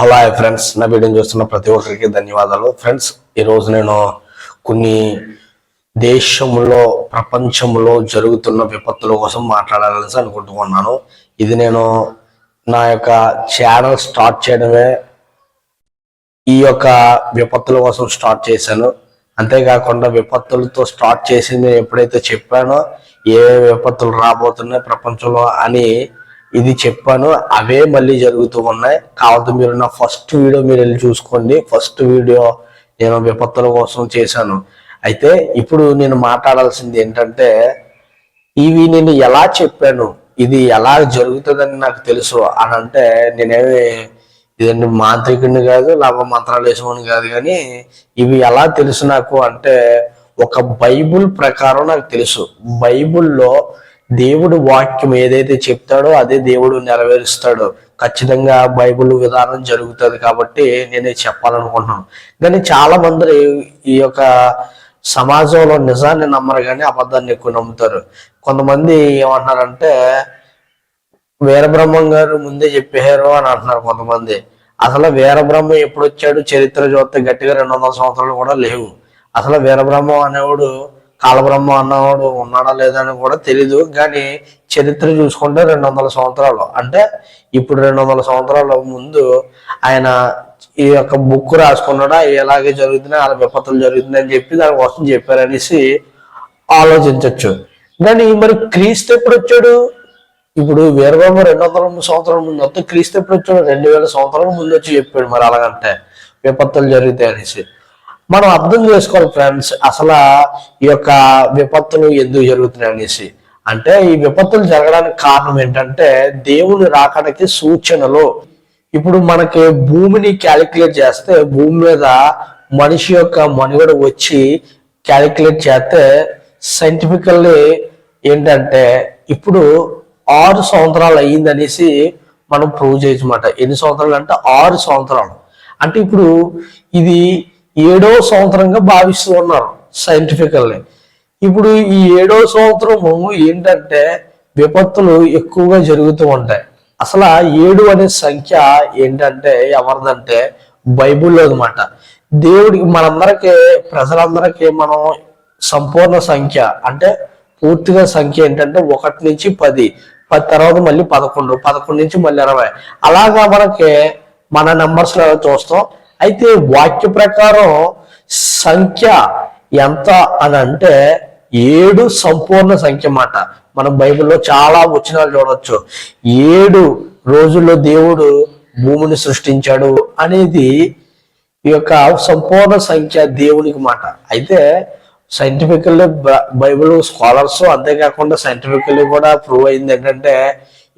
అలా ఫ్రెండ్స్ నా వీడియోని చూస్తున్న ప్రతి ఒక్కరికి ధన్యవాదాలు. ఫ్రెండ్స్ ఈరోజు నేను కొన్ని దేశంలో ప్రపంచంలో జరుగుతున్న విపత్తుల కోసం మాట్లాడాలని అనుకుంటున్నాను. ఇది నేను నా యొక్క ఛానల్ స్టార్ట్ చేయడమే ఈ యొక్క విపత్తుల కోసం స్టార్ట్ చేశాను. అంతేకాకుండా విపత్తులతో స్టార్ట్ చేసి నేను ఎప్పుడైతే చెప్పానో ఏ విపత్తులు రాబోతున్నాయి ప్రపంచంలో అని ఇది చెప్పాను. అవే మళ్ళీ జరుగుతూ ఉన్నాయి. కావద్దు మీరు నా ఫస్ట్ వీడియో మీరు వెళ్ళి చూసుకోండి. ఫస్ట్ వీడియో నేను విపత్తుల కోసం చేశాను. అయితే ఇప్పుడు నేను మాట్లాడాల్సింది ఏంటంటే ఇవి నేను ఎలా చెప్పాను? ఇది ఎలా జరుగుతుందని నాకు తెలుసు అని అంటే నేనేమి ఇదండి మాంత్రికుడిని కాదు లాభ మంత్రాలు వేసుకోని కాదు కానీ ఇవి ఎలా తెలుసు నాకు అంటే ఒక బైబుల్ ప్రకారం నాకు తెలుసు. బైబుల్లో దేవుడు వాక్యం ఏదైతే చెప్తాడో అదే దేవుడు నెరవేరుస్తాడు. ఖచ్చితంగా బైబిల్ విధానం జరుగుతుంది కాబట్టి నేనే చెప్పాలనుకుంటున్నాను. కానీ చాలా మంది ఈ యొక్క సమాజంలో నిజాన్ని నమ్మరు కానీ అబద్ధాన్ని ఎక్కువ నమ్ముతారు. కొంతమంది ఏమంటున్నారంటే వీరబ్రహ్మం గారు ముందే చెప్పారు అని అంటున్నారు కొంతమంది. అసలు వీరబ్రహ్మ ఎప్పుడు వచ్చాడు చరిత్ర చూస్తే గట్టిగా రెండు వందల సంవత్సరాలు కూడా లేవు. అసలు వీరబ్రహ్మం అనేవాడు కాలబ్రహ్మ అన్నవాడు ఉన్నాడా లేదా అని కూడా తెలీదు కానీ చరిత్ర చూసుకుంటే రెండు వందల సంవత్సరాలు. అంటే ఇప్పుడు రెండు వందల సంవత్సరాల ముందు ఆయన ఈ యొక్క బుక్ రాసుకున్నాడా ఎలాగే జరుగుతున్నాయి అలా విపత్తులు జరుగుతున్నాయి అని చెప్పి దానికోసం చెప్పారనేసి ఆలోచించవచ్చు కానీ మరి క్రీస్తు ఎప్పుడు వచ్చాడు? ఇప్పుడు వీరబాబు రెండు వందల సంవత్సరాల ముందు మొత్తం క్రీస్తు ఎప్పుడు వచ్చాడు? రెండు వేల సంవత్సరాల ముందు వచ్చి చెప్పాడు మరి అలాగంటే విపత్తులు జరుగుతాయి అనేసి మనం అర్థం చేసుకోవాలి ఫ్రెండ్స్ అసలు ఈ యొక్క విపత్తులు ఎందుకు జరుగుతున్నాయి అనేసి. అంటే ఈ విపత్తులు జరగడానికి కారణం ఏంటంటే దేవుని రాకడానికి సూచనలు. ఇప్పుడు మనకి భూమిని క్యాలిక్యులేట్ చేస్తే భూమి మీద మనిషి యొక్క మనుగడ వచ్చి క్యాలిక్యులేట్ చేస్తే సైంటిఫికల్లీ ఏంటంటే ఇప్పుడు ఆరు సంవత్సరాలు అయ్యిందనేసి మనం ప్రూవ్ చేయొచ్చమాట ఎన్ని సంవత్సరాలు అంటే ఆరు సంవత్సరాలు. అంటే ఇప్పుడు ఇది ఏడో సంవత్సరంగా భావిస్తూ ఉన్నారు సైంటిఫికల్లీ ఇప్పుడు ఈ ఏడో సంవత్సరము ఏంటంటే విపత్తులు ఎక్కువగా జరుగుతూ ఉంటాయి. అసలు ఏడు అనే సంఖ్య ఏంటంటే ఎవరిదంటే బైబుల్లో అనమాట దేవుడికి మనందరికీ ప్రజలందరికీ మనం సంపూర్ణ సంఖ్య అంటే పూర్తిగా సంఖ్య ఏంటంటే ఒకటి నుంచి పది పది తర్వాత మళ్ళీ పదకొండు పదకొండు నుంచి మళ్ళీ ఇరవై అలాగా మనకి మన నెంబర్స్లో చూస్తాం. అయితే వాక్య ప్రకారం సంఖ్య ఎంత అని అంటే ఏడు సంపూర్ణ సంఖ్య మాట మనం బైబిల్లో చాలా వచనాలు చూడవచ్చు ఏడు రోజుల్లో దేవుడు భూమిని సృష్టించాడు అనేది ఈ యొక్క సంపూర్ణ సంఖ్య దేవునికి మాట అయితే సైంటిఫికల్లీ బైబిల్ స్కాలర్స్ అంతేకాకుండా సైంటిఫికల్లీ కూడా ప్రూవ్ అయింది ఏంటంటే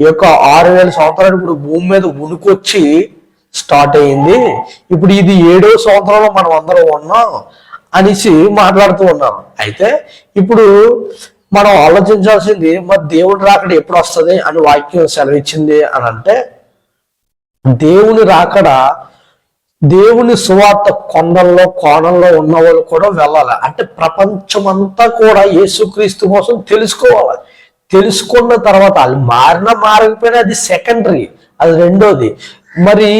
ఈ యొక్క ఆరు వేల సంవత్సరాలు ఇప్పుడు భూమి మీద ఉనికొచ్చి స్టార్ట్ అయింది ఇప్పుడు ఇది ఏడో సంవత్సరంలో మనం అందరం ఉన్నాం అనేసి మాట్లాడుతూ ఉన్నాం. అయితే ఇప్పుడు మనం ఆలోచించాల్సింది మరి దేవుడు రాకడ ఎప్పుడు వస్తుంది అని వాక్యం సెలవిచ్చింది అని అంటే దేవుని రాకడ దేవుని సువార్త కొండల్లో కోణంలో ఉన్న వాళ్ళు కూడా వెళ్ళాలి. అంటే ప్రపంచమంతా కూడా యేసుక్రీస్తు కోసం తెలుసుకోవాలి. తెలుసుకున్న తర్వాత వాళ్ళు మారినా మారకపోయినా అది సెకండరీ అది రెండోది. మరి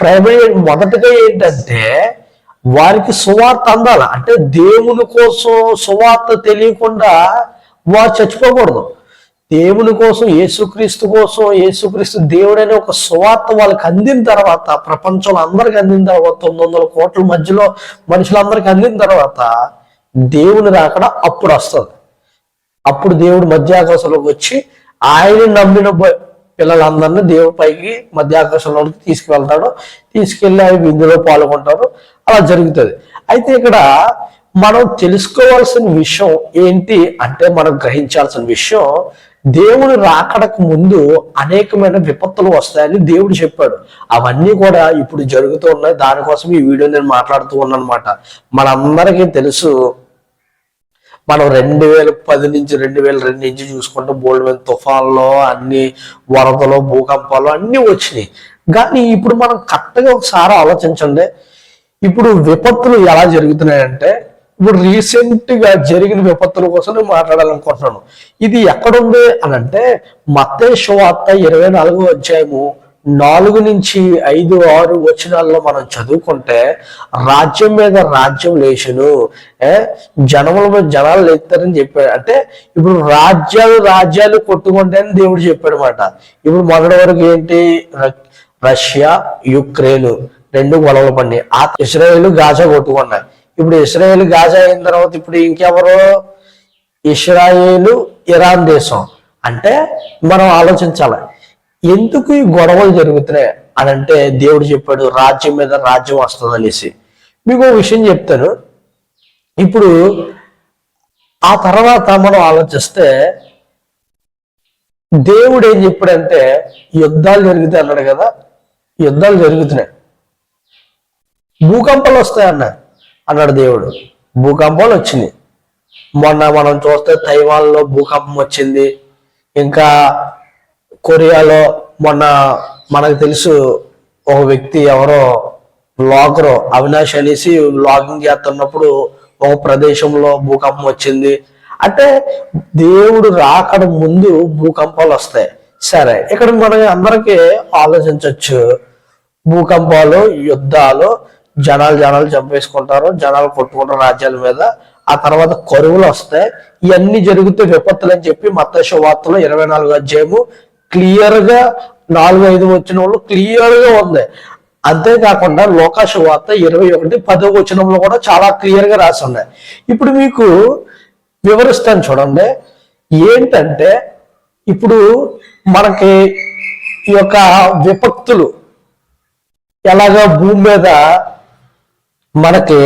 ప్రైమరీ మొదటగా ఏంటంటే వారికి సువార్త అందాల. అంటే దేవుని కోసం సువార్త తెలియకుండా వారు చచ్చిపోకూడదు. దేవుని కోసం యేసుక్రీస్తు కోసం యేసుక్రీస్తు దేవుడైన ఒక సువార్త వాళ్ళకి అందిన తర్వాత ప్రపంచంలో అందరికి అందిన తర్వాత తొమ్మిది వందల కోట్ల మధ్యలో మనుషులందరికి అందిన తర్వాత దేవుని రాకడ అప్పుడు వస్తుంది. అప్పుడు దేవుడు మధ్యాకాశంలోకి వచ్చి ఆయన నమ్మిన పిల్లలందరినీ దేవుడి పైకి మధ్యాకాశంలోకి తీసుకువెళ్తాడు. తీసుకెళ్ళి అవి ఇందులో పాల్గొంటారు. అలా జరుగుతుంది. అయితే ఇక్కడ మనం తెలుసుకోవాల్సిన విషయం ఏంటి అంటే మనం గ్రహించాల్సిన విషయం దేవుడు రాకడకు ముందు అనేకమైన విపత్తులు వస్తాయని దేవుడు చెప్పాడు. అవన్నీ కూడా ఇప్పుడు జరుగుతూ ఉన్నాయి. దానికోసం ఈ వీడియో నేను మాట్లాడుతూ ఉన్నాను అనమాట మనందరికీ తెలుసు మనం రెండు వేల పది నుంచి రెండు వేల రెండు నుంచి చూసుకుంటే బోల్డ్ మీద తుఫాన్లో అన్ని వరదలు భూకంపాలు అన్నీ వచ్చినాయి. కానీ ఇప్పుడు మనం కరెక్ట్గా ఒకసారి ఆలోచించండి. ఇప్పుడు విపత్తులు ఎలా జరుగుతున్నాయంటే ఇప్పుడు రీసెంట్గా జరిగిన విపత్తుల కోసం నేను మాట్లాడాలనుకుంటున్నాను. ఇది ఎక్కడుంది అని అంటే మత్తే శువార్త ఇరవై నాలుగో అధ్యాయము నాలుగు నుంచి ఐదు ఆరు వచనాల్లో మనం చదువుకుంటే రాజ్యం మీద రాజ్యం లేచును. ఏ? జనముల మీద జనాలు లేస్తారని చెప్పాడు. అంటే ఇప్పుడు రాజ్యాలు రాజ్యాలు కొట్టుకుంటే అని దేవుడు చెప్పాడు అనమాట ఇప్పుడు మొదటి వరకు ఏంటి? రష్యా యుక్రెయిన్ రెండు గొడవలు పడినాయి. ఆ ఇస్రాయేల్ గాజా కొట్టుకున్నాయి. ఇప్పుడు ఇస్రాయేల్ గాజా అయిన తర్వాత ఇప్పుడు ఇంకెవరు? ఇస్రాయేలు ఇరాన్ దేశం. అంటే మనం ఆలోచించాలి. ఎందుకు ఈ గొడవలు జరుగుతున్నాయి అని అంటే దేవుడు చెప్పాడు రాజ్యం మీద రాజ్యం వస్తుంది అనేసి మీకు ఒక విషయం చెప్తాను. ఇప్పుడు ఆ తర్వాత మనం ఆలోచిస్తే దేవుడు ఏం చెప్పాడంటే యుద్ధాలు జరుగుతాయి అన్నాడు కదా యుద్ధాలు జరుగుతున్నాయి. భూకంపాలు వస్తాయి అన్న అన్నాడు దేవుడు. భూకంపాలు వచ్చింది మొన్న మనం చూస్తే తైవాన్లో భూకంపం వచ్చింది. ఇంకా కొరియాలో మొన్న మనకు తెలుసు ఒక వ్యక్తి ఎవరో బ్లాగర్ అవినాష్ అనేసి బ్లాగింగ్ చేస్తున్నప్పుడు ఒక ప్రదేశంలో భూకంపం వచ్చింది. అంటే దేవుడు రాకడ ముందు భూకంపాలు వస్తాయి. సరే ఇక్కడ మనం అందరికీ ఆలోచించవచ్చు భూకంపాలు యుద్ధాలు జనాలు జనాలు చంపేసుకుంటారు జనాలు కొట్టుకుంటారు రాజ్యాల మీద. ఆ తర్వాత కరువులు వస్తాయి. ఇవన్నీ జరిగితే విపత్తులు అని చెప్పి మత వార్తలో ఇరవై నాలుగు అధ్యాయము క్లియర్గా నాలుగు ఐదు వచ్చిన వాళ్ళు క్లియర్గా ఉంది. అంతేకాకుండా లోకాశ వార్త ఇరవై ఒకటి పదో వచనంలో కూడా చాలా క్లియర్గా రాసి ఉన్నాయి ఇప్పుడు మీకు వివరిస్తాను చూడండి. ఏంటంటే ఇప్పుడు మనకి ఈ యొక్క విపత్తులు ఎలాగ భూమి మీద మనకి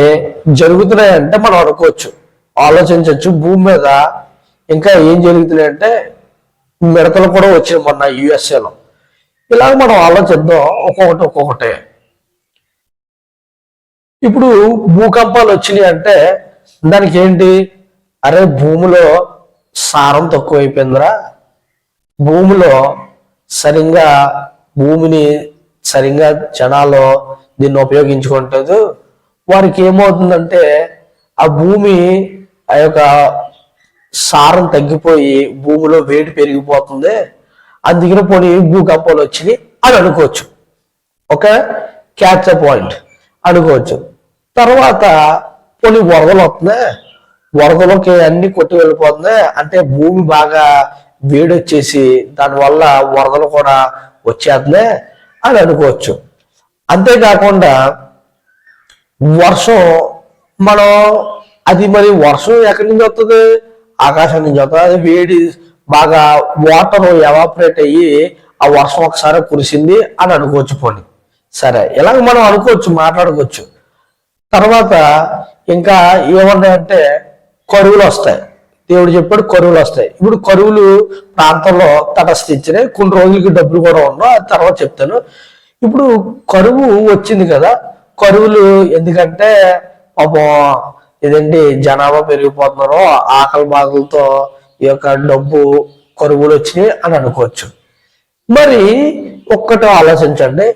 జరుగుతున్నాయంటే మనం అనుకోవచ్చు. ఆలోచించవచ్చు భూమి మీద ఇంకా ఏం జరుగుతున్నాయంటే మిడతలు కూడా వచ్చినాయి మొన్న యుఎస్ఏలో. ఇలాగ మనం ఆలోచిద్దాం ఒక్కొక్కటి ఒక్కొక్కటే. ఇప్పుడు భూకంపాలు వచ్చినాయి అంటే దానికి ఏంటి? అరే భూమిలో సారం తక్కువైపోయిందిరా. భూమిలో సరిగ్గా భూమిని సరిగ్గా జనాలు దీన్ని ఉపయోగించుకుంటలేదు. వారికి ఏమవుతుందంటే ఆ భూమి ఆ యొక్క సారం తగ్గిపోయి భూమిలో వేడి పెరిగిపోతుంది. అందుకని పోనీ భూకంపాలు వచ్చినాయి అని అనుకోవచ్చు. ఒక క్యాచ్ పాయింట్ అనుకోవచ్చు. తర్వాత కొన్ని వరదలు వస్తున్నాయి. వరదలకి అన్ని కొట్టి వెళ్ళిపోతున్నాయి. అంటే భూమి బాగా వేడి వచ్చేసి దానివల్ల వరదలు కూడా వచ్చేస్తున్నాయి అని అనుకోవచ్చు. అంతేకాకుండా వర్షం మనం అది మరి వర్షం ఎక్కడి నుంచి వస్తుంది? ఆకాశం నుంచి వస్తుంది వేడి బాగా వాటర్ ఎవాపరేట్ అయ్యి ఆ వర్షం ఒకసారి కురిసింది అని అనుకోవచ్చు పోనీ. సరే ఇలాగ మనం అనుకోవచ్చు మాట్లాడుకోవచ్చు. తర్వాత ఇంకా ఏమన్నాయంటే కరువులు వస్తాయి. దేవుడు చెప్పాడు కరువులు వస్తాయి. ఇప్పుడు కరువులు ప్రాంతంలో తటస్థించినాయి కొన్ని రోజులకి డబ్బులు కూడా ఉండవు. అది తర్వాత చెప్తాను. ఇప్పుడు కరువు వచ్చింది కదా కరువులు ఎందుకంటే పాపం ఇదండి జనాభా పెరిగిపోతున్నారు ఆకలి బాధలతో ఈ యొక్క డబ్బు కరువులు వచ్చినాయి అని అనుకోవచ్చు. మరి ఒక్కటి ఆలోచించండి.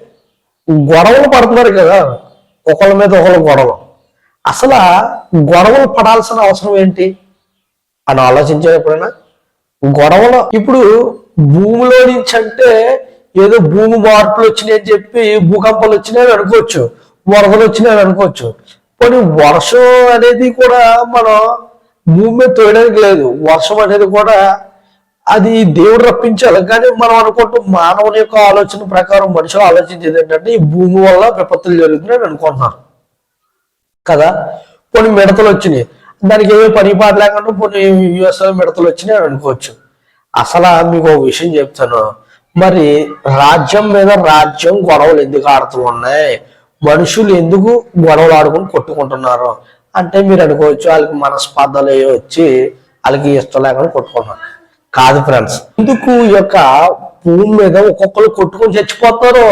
గొడవలు పడుతున్నారు కదా ఒకళ్ళ మీద ఒకళ్ళ గొడవ. అసలు గొడవలు పడాల్సిన అవసరం ఏంటి అని ఆలోచించారు ఎప్పుడైనా? గొడవలు ఇప్పుడు భూమిలో నుంచి అంటే ఏదో భూమి మార్పులు వచ్చినాయి అని చెప్పి భూకంపాలు వచ్చినాయని అనుకోవచ్చు వరదలు వచ్చినాయని అనుకోవచ్చు. పోనీ వర్షం అనేది కూడా మనం భూమి మీద తోయడానికి లేదు. వర్షం అనేది కూడా అది దేవుడు రప్పించాలి. కానీ మనం అనుకుంటూ మానవుని యొక్క ఆలోచన ప్రకారం మనుషులు ఆలోచించేది ఏంటంటే ఈ భూమి వల్ల విపత్తులు జరుగుతున్నాయని అనుకుంటున్నారు. కదా? కొన్ని మిడతలు వచ్చినాయి. దానికి ఏమీ పని పాట లేకుండా కొన్ని యుఎస్ఏ మిడతలు వచ్చినాయి అని అనుకోవచ్చు. అసలు మీకు ఒక విషయం చెప్తాను. మరి రాజ్యం మీద రాజ్యం గొడవలు ఎందుకు ఆడుతూ ఉన్నాయి? మనుషులు ఎందుకు గొడవలు ఆడుకుని కొట్టుకుంటున్నారు? అంటే మీరు అనుకోవచ్చు వాళ్ళకి మనస్పర్ధలు వచ్చి వాళ్ళకి ఇష్టం లేకుండా కొట్టుకుంటున్నారు. కాదు ఫ్రెండ్స్ ఎందుకు ఈ యొక్క భూమి మీద ఒక్కొక్కరు కొట్టుకొని చచ్చిపోతారు?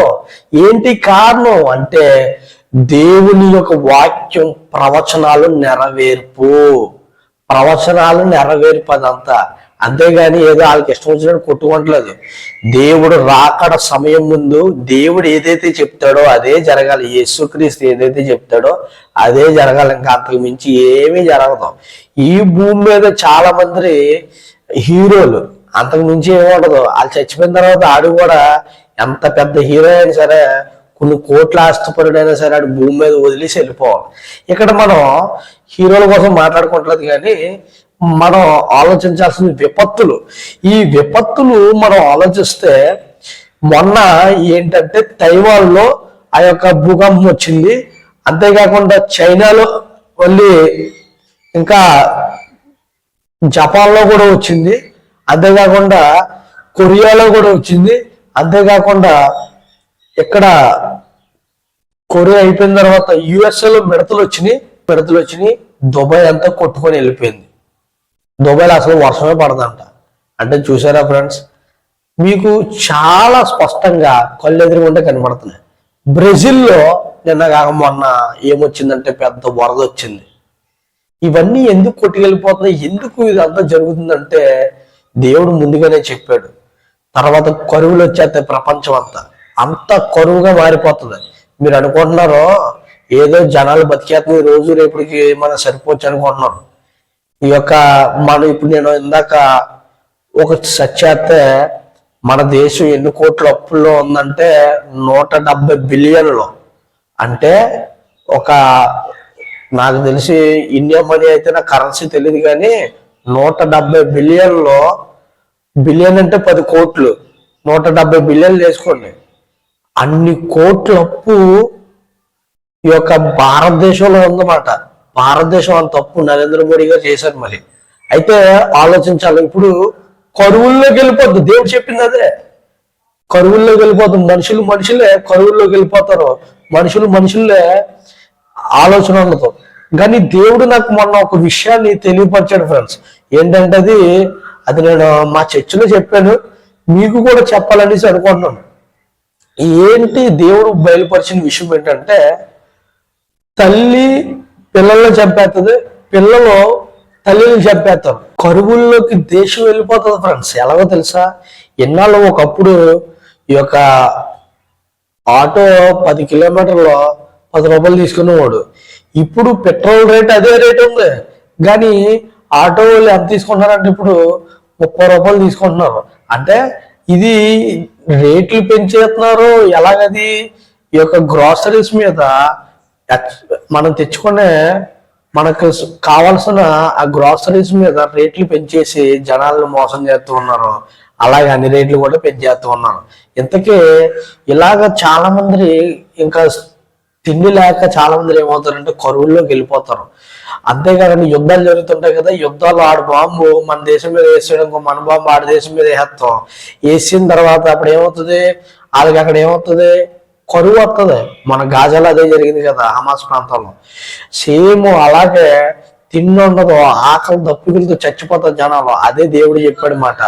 ఏంటి కారణం? అంటే దేవుని యొక్క వాక్యం ప్రవచనాలు నెరవేర్పు. ప్రవచనాలు నెరవేర్పు అదంతా అంతేగాని ఏదో వాళ్ళకి ఇష్టం వచ్చినట్టు కొట్టుకోవట్లేదు దేవుడు రాకడ సమయం ముందు దేవుడు ఏదైతే చెప్తాడో అదే జరగాలి. యేసుక్రీస్తు ఏదైతే చెప్తాడో అదే జరగాలి. ఇంకా అంతకు మించి ఏమీ జరగదు. ఈ భూమి మీద చాలా మంది హీరోలు అంతకు మించి ఏముండదు వాళ్ళు చచ్చిపోయిన తర్వాత ఆడు కూడా ఎంత పెద్ద హీరో అయినా సరే కొన్ని కోట్ల ఆస్తుపరుడైనా సరే ఆడు భూమి మీద వదిలేసి వెళ్ళిపోవాలి. ఇక్కడ మనం హీరోల కోసం మాట్లాడుకుంటలేదు కానీ మనం ఆలోచించాల్సిన విపత్తులు. ఈ విపత్తులు మనం ఆలోచిస్తే మొన్న ఏంటంటే తైవాన్లో ఆ యొక్క భూకంపం వచ్చింది. అంతేకాకుండా చైనాలో మళ్ళీ ఇంకా జపాన్లో కూడా వచ్చింది. అంతేకాకుండా కొరియాలో కూడా వచ్చింది. అంతేకాకుండా ఇక్కడ కొరియా అయిపోయిన తర్వాత యుఎస్ఏలో మిడతలు వచ్చినాయి. మిడతలు వచ్చినాయి. దుబాయ్ అంతా కొట్టుకొని వెళ్ళిపోయింది. దుబాయ్లో అసలు వర్షమే పడదంట. అంటే చూసారా ఫ్రెండ్స్ మీకు చాలా స్పష్టంగా కళ్ళు ఎదురుగుంటే కనబడుతున్నాయి. బ్రెజిల్లో నిన్న కాక మొన్న ఏమొచ్చిందంటే పెద్ద వరద వచ్చింది. ఇవన్నీ ఎందుకు కొట్టుకెళ్ళిపోతున్నాయి? ఎందుకు ఇదంతా జరుగుతుందంటే దేవుడు ముందుగానే చెప్పాడు. తర్వాత కరువులు వచ్చేస్తాయి ప్రపంచం అంతా. అంత కరువుగా మారిపోతుంది. మీరు అనుకుంటున్నారో? ఏదో జనాలు బతికేస్తుంది రోజు రేపటికి మనం సరిపోవచ్చు అనుకుంటున్నారు. ఈ యొక్క మనం ఇప్పుడు నేను ఇందాక ఒక సచ్చేస్తే మన దేశం ఎన్ని కోట్ల అప్పుల్లో ఉందంటే నూట డెబ్బై బిలియన్లో. అంటే ఒక నాకు తెలిసి ఇండియా మనీ అయితే నా కరెన్సీ తెలియదు కానీ నూట డెబ్బై బిలియన్లో బిలియన్ అంటే పది కోట్లు. నూట డెబ్బై బిలియన్లు వేసుకోండి. అన్ని కోట్ల అప్పు ఈ యొక్క భారతదేశంలో ఉందన్నమాట. భారతదేశం అంత తప్పు నరేంద్ర మోడీ గారు చేశారు మరి. అయితే ఆలోచించాలి. ఇప్పుడు కరువుల్లోకి వెళ్ళిపోద్ది దేవుడు చెప్పింది అదే. కరువుల్లోకి వెళ్ళిపోతాం మనుషులు మనుషులే కరువుల్లోకి వెళ్ళిపోతారు మనుషులు మనుషులే ఆలోచనలతో కానీ దేవుడు నాకు మొన్న ఒక విషయాన్ని తెలియపరిచాడు ఫ్రెండ్స్. ఏంటంటే అది అది నేను మా చర్చిలో చెప్పాను. మీకు కూడా చెప్పాలనేసి అనుకుంటున్నాను. ఏంటి దేవుడు బయలుపరిచిన విషయం ఏంటంటే తల్లి పిల్లల్ని చంపేస్తుంది పిల్లలు తల్లిని చంపేస్తారు కరువుల్లోకి దేశం వెళ్ళిపోతుంది ఫ్రెండ్స్ ఎలాగో తెలుసా? ఎన్నాళ్ళు ఒకప్పుడు ఈ యొక్క ఆటో పది కిలోమీటర్లో పది రూపాయలు తీసుకునేవాడు. ఇప్పుడు పెట్రోల్ రేట్ అదే రేట్ ఉంది. కానీ ఆటో వాళ్ళు ఎంత తీసుకుంటున్నారంటే ఇప్పుడు ముప్పై రూపాయలు తీసుకుంటున్నారు. అంటే ఇది రేట్లు పెంచేస్తున్నారు. ఎలాగది? ఈ యొక్క గ్రాసరీస్ మీద మనం తెచ్చుకునే మనకు కావాల్సిన ఆ గ్రాసరీస్ మీద రేట్లు పెంచేసి జనాలను మోసం చేస్తూ ఉన్నారు. అలాగే అన్ని రేట్లు కూడా పెంచేస్తూ ఉన్నారు. ఇంతకీ ఇలాగ చాలా మంది ఇంకా తిండి లేక చాలా మంది ఏమవుతారంటే కరువుల్లోకి వెళ్ళిపోతారు. అంతేకాదండి యుద్ధాలు జరుగుతుంటాయి కదా యుద్ధాలు ఆడు బాంబు మన దేశం మీద వేసేయడం మన బాంబు ఆడ దేశం మీద వేస్తాం వేసిన తర్వాత అప్పుడు ఏమవుతుంది? వాళ్ళకి అక్కడ ఏమవుతుంది? కరువు వస్తుంది మన గాజాలో అదే జరిగింది కదా హమాస్ ప్రాంతంలో. సేమ్ అలాగే తిండి ఉండదు ఆకలి దప్పికలతో చచ్చిపోతారు జనాలు. అదే దేవుడు చెప్పాడు మాట.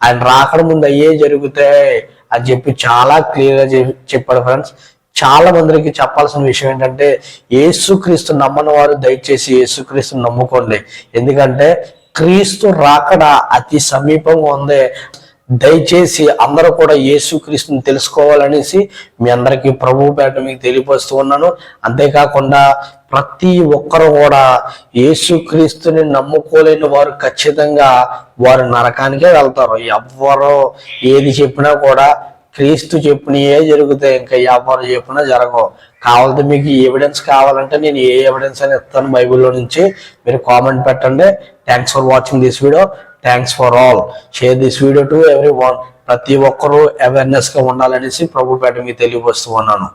ఆయన రాకడ ముందు అయ్యే జరుగుతాయి అని చెప్పి చాలా క్లియర్గా చెప్పాడు ఫ్రెండ్స్ చాలా మందికి చెప్పాల్సిన విషయం ఏంటంటే ఏసుక్రీస్తు నమ్మని వారు దయచేసి ఏసుక్రీస్తు నమ్ముకోండి. ఎందుకంటే క్రీస్తు రాకడ అతి సమీపంగా ఉంది. దయచేసి అందరూ కూడా యేసుక్రీస్తుని తెలుసుకోవాలనేసి మీ అందరికీ ప్రభు పేట మీకు తెలియపరుస్తూ ఉన్నాను. అంతేకాకుండా ప్రతి ఒక్కరు కూడా యేసుక్రీస్తుని నమ్ముకోలేని వారు ఖచ్చితంగా వారు నరకానికే వెళ్తారు. ఎవ్వరు ఏది చెప్పినా కూడా క్రీస్తు చెప్పినయే జరుగుతాయి. ఇంకా ఎవరు చెప్పినా జరగవు. కావాలంటే మీకు ఎవిడెన్స్ కావాలంటే నేను ఏ ఎవిడెన్స్ అని ఇస్తాను బైబిల్లో నుంచి. మీరు కామెంట్ పెట్టండి. Thanks for watching this video thanks for all share this video to everyone ప్రతి ఒక్కరూ అవేర్నెస్గా ఉండాలనేసి ప్రభుపేట మీకు తెలియపరుస్తూ ఉన్నాను.